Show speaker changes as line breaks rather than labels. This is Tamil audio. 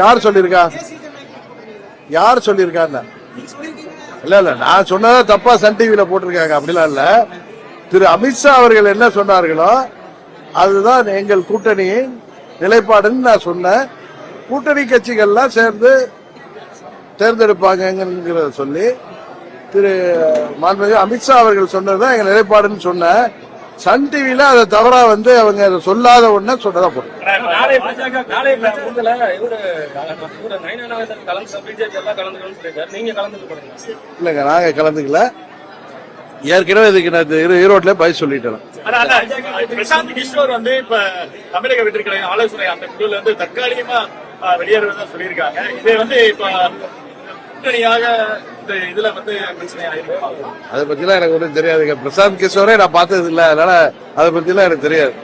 யார் சொல்லியிருக்கா? யார் சொல்லியிருக்கான்னு? இல்ல இல்ல நான் சொன்னதா தப்பா சன் டிவில போட்டிருக்காங்க. அப்படிலாம் இல்ல. திரு அமித்ஷா அவர்கள் என்ன சொன்னார்களோ அதுதான் எங்கள் கூட்டணியின் நிலைப்பாடுன்னு நான் சொன்னேன். கூட்டணி கட்சிகள்லாம் சேர்ந்து தேர்ந்தெடுப்பாங்கிறத சொல்லி திரு மாண்புமிகு அமித்ஷா அவர்கள் சொன்னதுதான் எங்கள் நிலைப்பாடுன்னு சொன்னேன். சன் டிவில அதை தவறா வந்து அவங்க சொல்லாத ஒண்ணு சொன்னதா
போறீங்க
இல்லைங்க நாங்க கலந்துக்கல. ஏற்கனவே இதுக்கு நான் ஈரோட்ல பதில் சொல்லிட்டேன்.
பிரசாந்த் கிஷோர் வந்து இப்ப தமிழக வெற்றிக்கலை ஆலோசனை அந்த குழுல இருந்து தற்காலிகமா வெளியேறுவதா சொல்லியிருக்காங்க. இதை வந்து இப்ப கூட்டணியாக
அதை பத்திலாம் எனக்கு ஒன்றும் தெரியாதுங்க பிரசாந்த் கிஷோரே நான் பார்த்தது இல்லை. அதனால அதை பத்திலாம் எனக்கு தெரியாது.